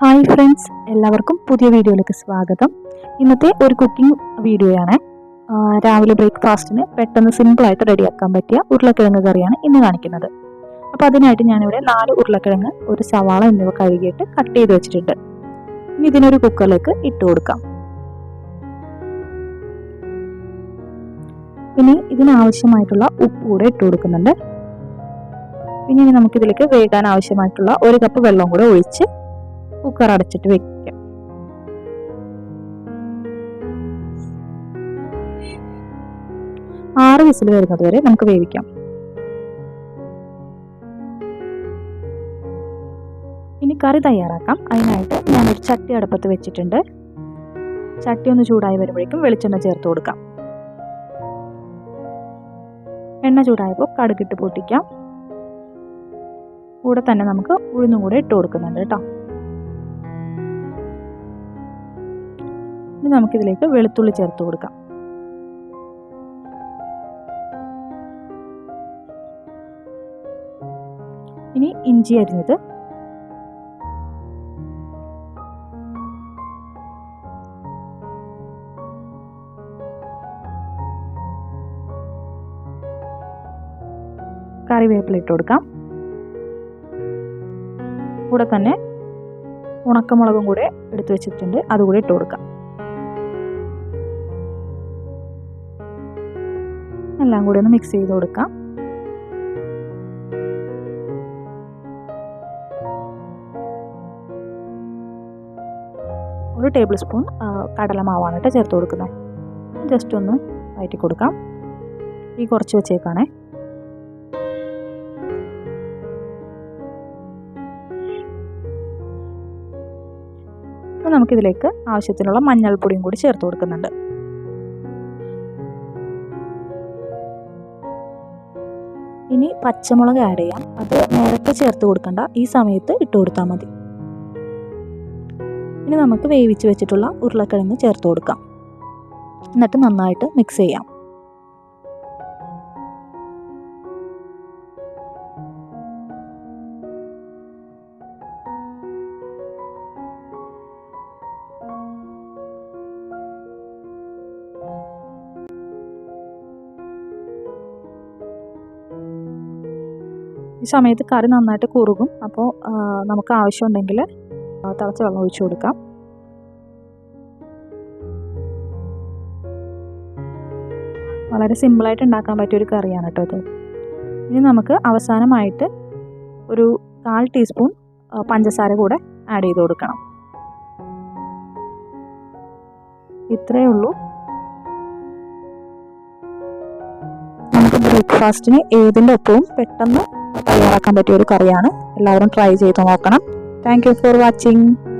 Hi friends എല്ലാവർക്കും പുതിയ വീഡിയോയിലേക്ക് സ്വാഗതം. ഇന്നത്തെ ഒരു കുക്കിംഗ് വീഡിയോയാണ്. രാവിലെ ബ്രേക്ക്ഫാസ്റ്റിന് പെട്ടെന്ന് സിമ്പിളായിട്ട് റെഡിയാക്കാൻ പറ്റിയ ഉരുളക്കിഴങ്ങ് കറിയാണ് ഇന്ന് കാണിക്കുന്നത്. അപ്പോൾ അതിനായിട്ട് ഞാനിവിടെ നാല് ഉരുളക്കിഴങ്ങ് ഒരു സവാള എന്നിവ കഴുകിയിട്ട് കട്ട് ചെയ്ത് വെച്ചിട്ടുണ്ട്. ഇനി ഇതിനൊരു കുക്കറിലേക്ക് ഇട്ട് കൊടുക്കാം. ഇനി ഇതിനാവശ്യമായിട്ടുള്ള ഉപ്പ് കൂടെ ഇട്ട് കൊടുക്കുന്നുണ്ട്. പിന്നെ നമുക്കിതിലേക്ക് വേകാൻ ആവശ്യമായിട്ടുള്ള ഒരു കപ്പ് വെള്ളം കൂടെ ഒഴിച്ച് കുക്കർ അടച്ചിട്ട് വെക്കാം. ആറ് വിസിൽ വരുന്നത് വരെ നമുക്ക് വേവിക്കാം. ഇനി കറി തയ്യാറാക്കാം. അതിനായിട്ട് ഞാനൊരു ചട്ടി അടുപ്പത്ത് വെച്ചിട്ടുണ്ട്. ചട്ടി ഒന്ന് ചൂടായി വരുമ്പോഴേക്കും വെളിച്ചെണ്ണ ചേർത്ത് കൊടുക്കാം. എണ്ണ ചൂടായപ്പോൾ കടുകിട്ട് പൊട്ടിക്കാം. കൂടെ തന്നെ നമുക്ക് ഉഴുന്നും കൂടെ ഇട്ട് കൊടുക്കുന്നുണ്ട് കേട്ടോ. ഇനി നമുക്കിതിലേക്ക് വെളുത്തുള്ളി ചേർത്ത് കൊടുക്കാം. ഇനി ഇഞ്ചി അരിഞ്ഞത് കറിവേപ്പില ഇട്ട് കൊടുക്കാം. കൂടെ തന്നെ ഉണക്കമുളകും കൂടെ എടുത്തു വെച്ചിട്ടുണ്ട്. അതുകൂടി ഇട്ട് കൊടുക്കാം. എല്ലാം കൂടി ഒന്ന് മിക്സ് ചെയ്ത് കൊടുക്കാം. ഒരു ടേബിൾ സ്പൂൺ കടലമാവാണ് കേട്ടോ ചേർത്ത് കൊടുക്കുന്നത്. ജസ്റ്റ് ഒന്ന് വയറ്റി കൊടുക്കാം. ഈ കുറച്ച് വെച്ചേക്കാണേ. നമുക്കിതിലേക്ക് ആവശ്യത്തിനുള്ള മഞ്ഞൾപ്പൊടിയും കൂടി ചേർത്ത് കൊടുക്കുന്നുണ്ട്. ഇനി പച്ചമുളക് ആഡ് ചെയ്യാം. അത് നേരത്തെ ചേർത്ത് കൊടുക്കണ്ട. ഈ സമയത്ത് ഇട്ട് കൊടുത്താൽ മതി. ഇനി നമുക്ക് വേവിച്ച് വെച്ചിട്ടുള്ള ഉരുളക്കിഴങ്ങ് ചേർത്ത് കൊടുക്കാം. എന്നിട്ട് നന്നായിട്ട് മിക്സ് ചെയ്യാം. ഈ സമയത്ത് കറി നന്നായിട്ട് കുറുകും. അപ്പോൾ നമുക്ക് ആവശ്യമുണ്ടെങ്കിൽ തിളച്ച വെള്ളം ഒഴിച്ചു കൊടുക്കാം. വളരെ സിമ്പിളായിട്ട് ഉണ്ടാക്കാൻ പറ്റിയ ഒരു കറിയാണ് കേട്ടോ ഇത്. ഇനി നമുക്ക് അവസാനമായിട്ട് ഒരു കാൽ ടീസ്പൂൺ പഞ്ചസാര കൂടെ ആഡ് ചെയ്ത് കൊടുക്കണം. ഇത്രയേ ഉള്ളൂ. ബ്രേക്ക്ഫാസ്റ്റിന് ഏതിന്റെ ഒപ്പവും പെട്ടെന്ന് തയ്യാറാക്കാൻ പറ്റിയ ഒരു കറിയാണ്. എല്ലാവരും ട്രൈ ചെയ്ത് നോക്കണം. Thank for watching